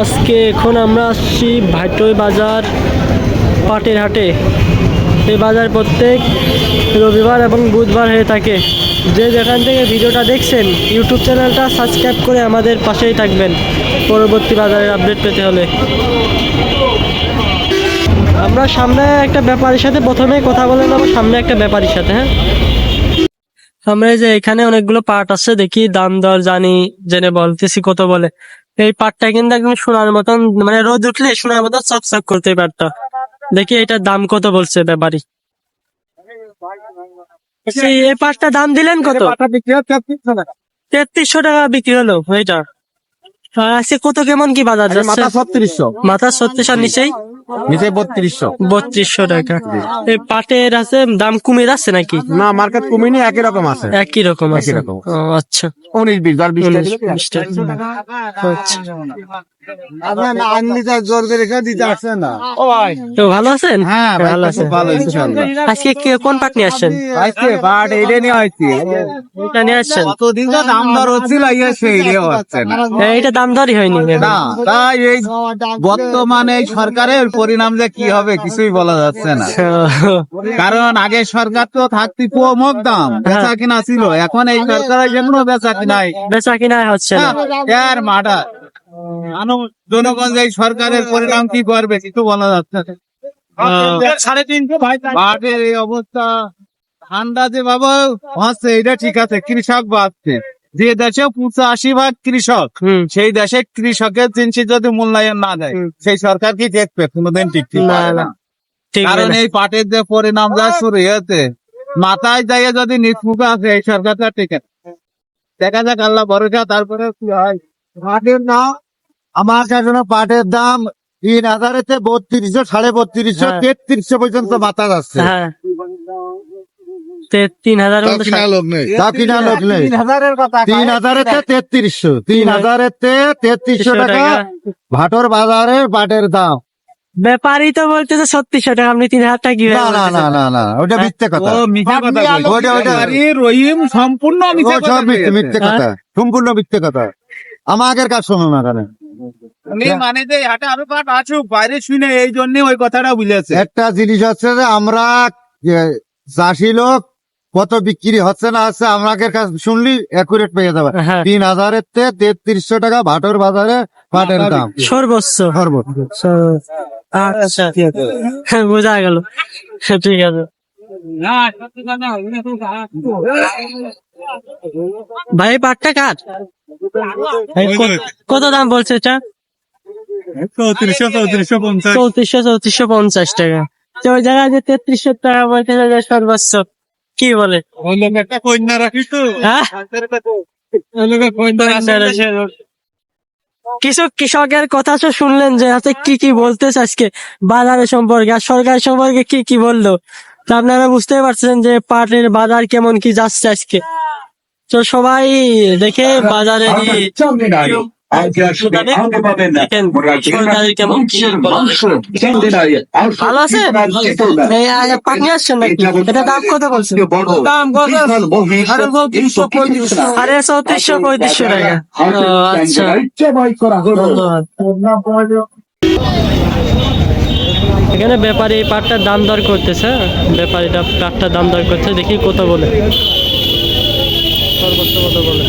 আজকে এখন আমরা আসছি ভাইটই বাজার পাটের হাটে এই বাজার প্রত্যেক রবিবার এবং বুধবার হয়ে থাকে। যে যেখান থেকে ভিডিওটা দেখছেন, ইউটিউব চ্যানেলটা সাবস্ক্রাইব করে আমাদের পাশেই থাকবেন। পরবর্তী বাজারের আপডেট পেতে হলে। আমরা সামনে একটা ব্যাপারীর সাথে প্রথমে কথা বলে নেব, সামনে একটা ব্যাপারীর সাথে হ্যাঁ? আমরা যে এখানে অনেকগুলো পাট আছে, দেখি দাম দর জানি, জেনে বলতেছি কত বলে। এই পাটটা কিন্তু একদম সোনার মতন মানে রোদ উঠলে সোনার মতন চকচক করতে এই পাটটা। দেখি এটার দাম কত বলছে ব্যাপারি। এই পাটটা দাম দিলেন কত? তেত্রিশশো টাকা। বিক্রি হলো এইটা। আর আজকে কত কেমন কি বাজার যাচ্ছে? মাথা ছত্রিশশো। মাথা ছত্রিশশো নিচেই? নিচে বত্রিশশো। বত্রিশশো টাকা। এই পাটের আছে দাম কমে যাচ্ছে নাকি? না মার্কেট কমেনি একই রকম আছে। একই রকম আছে। একই রকম। আচ্ছা। উনিশ বিশ আর বিশ বিশ টাকা। আচ্ছা। আপনার না তার জোর করে রেখে দিতে আসছেন না। ও ভাই। তো ভালো আছেন? হ্যাঁ ভালো আছেন। ভালো আজকে কে- কোন পাট নিয়ে আসছেন? আজকে বাট এইটা নিয়ে হয়েছে এটা নিয়ে আসছেন? কতদিন তো দাম দর হচ্ছিল ইয়ে সেই হচ্ছে না। হ্যাঁ, এটা দাম দরই হয়নি। না তাই এই বর্তমানে এই সরকারের পরিণাম যে কি হবে কিছুই বলা যাচ্ছে না। কারণ আগে সরকার তো থাকতি কমক দাম বেচা কিনা ছিল। এখন এই সরকারের জন্য বেচা কিনাই। বেচা কিনা হচ্ছে না। আর মাঠা। জনগণ এই সরকারের পরিণাম কি করবে কিছু বলা যাচ্ছে সাড়ে তিনশো এই অবস্থা ঠান্ডা যে বাবা হচ্ছে এটা ঠিক আছে কৃষক বাঁচছে। যে দেশে পঁচাশি ভাগ কৃষক সেই দেশে কৃষকের জিনিস যদি মূল্যায়ন না দেয় সেই সরকার কি দেখবে? কোনোদিন ঠিক কারণ এই পাটের যে পরিণাম যা শুরু হয়েছে মাথায় দিয়ে যদি নিষ্মুখে আছে এই সরকারটা না। দেখা যাক আল্লাহ ভরসা তারপরে কি হয়? পাটের নাম আমার কাছে পাটের দাম তিন হাজারেতে বত্রিশশো সাড়ে বত্রিশশো হ্যাঁ। তেত্রিশশো পর্যন্ত মাথা যাচ্ছে। হ্যাঁ। তে- তিন হাজারেতে তেত্রিশশো। হাজারেতে তেত্রিশশো টাকা ভাটর পাটের দাম। ব্যাপারই তো বলতেছে ছত্রিশশো টাকা আপনি তিন হাজার টাকা কি না না না না ওটা মিথ্যে কথা। ও ওটা- ওটা- রহিম সম্পূর্ণ মিথ্যা কথা সম্পূর্ণ মিথ্যে কথা। আমাদের কাজ শোনো না কেন? মানে যে হাটে আরও পাট আসুক বাইরে শুনে এই জন্য ওই কথাটা বুঝেছে একটা জিনিস হচ্ছে যে আমরা চাষি লোক কত বিক্রি হচ্ছে না হচ্ছে আমাদের কাছে শুনলি একুরেট পেয়ে যাবে। হ্যাঁ। তিন হাজারের তে তেত্রিশশো টাকা ভাটর বাজারে পাটের দাম। সর্বোচ্চ। সর্বোচ্চ আচ্ছা হ্যাঁ, বোঝা গেল। ঠিক আছে। ভাই পাটটা কার? কত দাম বলছে এটা? চৌত্রিশশো চৌত্রিশশো পঞ্চাশ। চৌত্রিশশো চৌত্রিশশো পঞ্চাশ টাকা। তো ওই জায়গায় যে তেত্রিশশো টাকা বলতে যে সর্বোচ্চ। কি বলে? একটা কন্যা রাখিস তো। হ্যাঁ? কিছু কৃষকের কথা তো শুনলেন যে হাতে কি কি বলতেছে আজকে? বাজারের সম্পর্কে আর সরকার সম্পর্কে কি কি বলল? তো আপনারা বুঝতে পারছেন যে পাটের বাজার কেমন কি যাচ্ছে আজকে। তো সবাই দেখে বাজারে ভালো আছে? আসছেন নাকি? এটা দাম কত বলছে দাম কত? আরে চৌত্রিশশো পঁয়ত্রিশশো। টাকা। আচ্ছা। ধন্যবাদ। এখানে ব্যাপারী এই পাটটার দাম দর করতেছে? ব্যাপারীটা পাটটার দাম দর করছে দেখি কত বলে। সর্বোচ্চ কত বলে?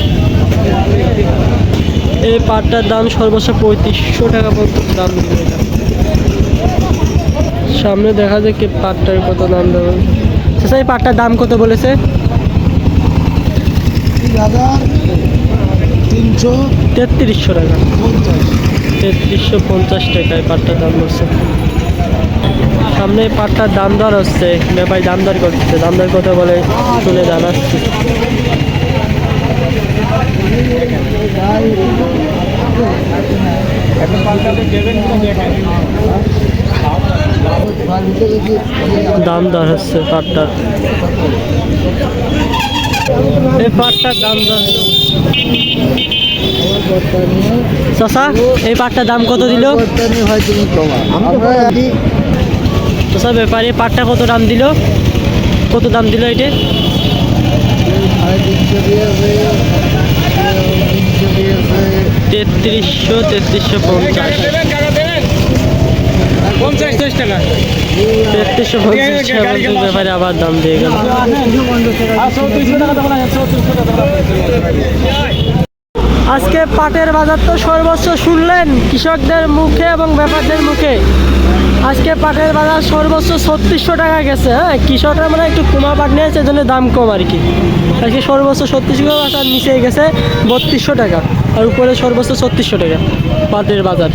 এই পাটটার দাম সর্বোচ্চ পঁয়ত্রিশশো টাকা পর্যন্ত দাম দিবে এটা সামনে দেখা যায় কি পাটটার কত দাম দেবে আচ্ছা এই পাটটার দাম কত বলেছে? তিনশো তেত্রিশশো টাকা। তেত্রিশশো পঞ্চাশ টাকা এই পাটটার দাম বলছে। সামনে পাটটার দাম দর হচ্ছে। ব্যাপারী দাম দর করতেছে। দাম দর কত বলে শুনে জানাচ্ছি দাম দর হচ্ছে পাটটার। এই পাটটার দাম দর। চাষা এই পাটটার দাম কত দিল? চাষা ব্যাপারে পাটটা কত দাম দিল? কত দাম দিল এটা? তেত্রিশশো তেত্রিশশো পঞ্চাশ। তেত্রিশশো পঞ্চাশ ব্যাপারে আবার দাম দিয়ে গেল। আজকে পাটের বাজার তো সর্বোচ্চ শুনলেন কৃষকদের মুখে এবং ব্যাপারদের মুখে। আজকে পাটের বাজার সর্বোচ্চ ছত্রিশশো টাকা গেছে হ্যাঁ? কৃষকরা মানে একটু কুমা পাট নিয়েছে জন্য দাম কম আর কি। আজকে সর্বোচ্চ ছত্রিশশো টাকা নিচে গেছে বত্রিশশো টাকা, আর উপরে সর্বোচ্চ ছত্রিশশো টাকা পাটের বাজার।